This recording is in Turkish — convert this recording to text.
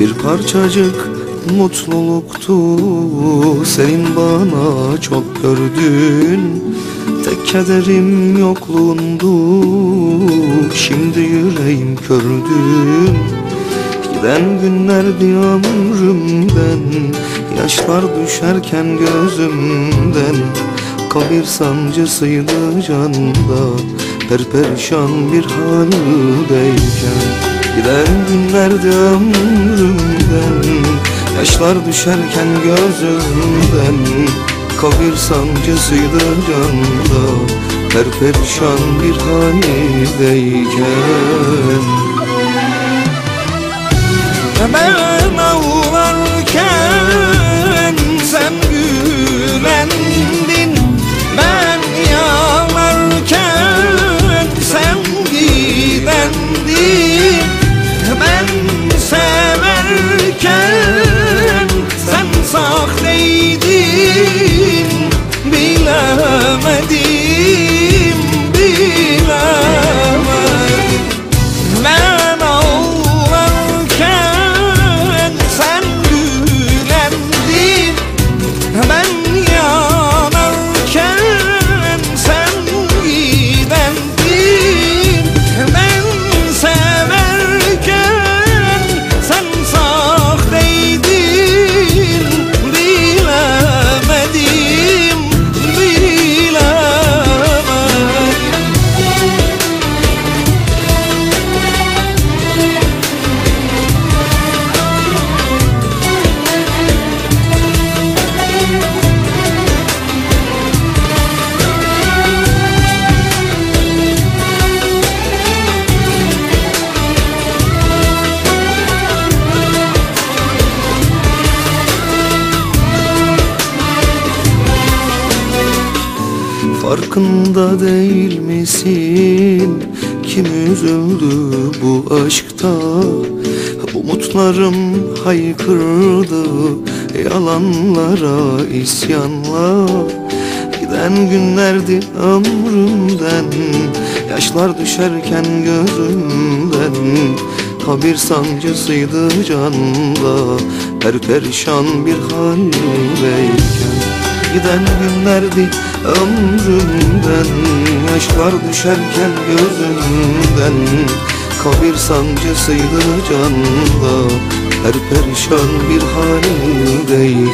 Bir parçacık mutluluktu. Senin bana çok gördün. Tek kederim yokluğundu. Şimdi yüreğim kördü. Giden günlerdi ömrümden Yaşlar düşerken gözümden. Kabir sancısıydı canda. Perperişan bir haldeyken. Giden günlerde ömrümden Yaşlar düşerken gözümden Kabir sancısıydı canda. Perperişan bir haldeyken Ben ağlarken Farkında değil misin? Kim üzüldü bu aşkta? Umutlarım haykırdı Yalanlara isyanla Giden günlerdi ömrümden Yaşlar düşerken gözümden Kabir sancısıydı canda Perperişan bir haldeyken Giden günlerdi ömrümden. Yaşlar düşerken gözümden. Kabir sancısıydı canda. Her perişan bir haldeyken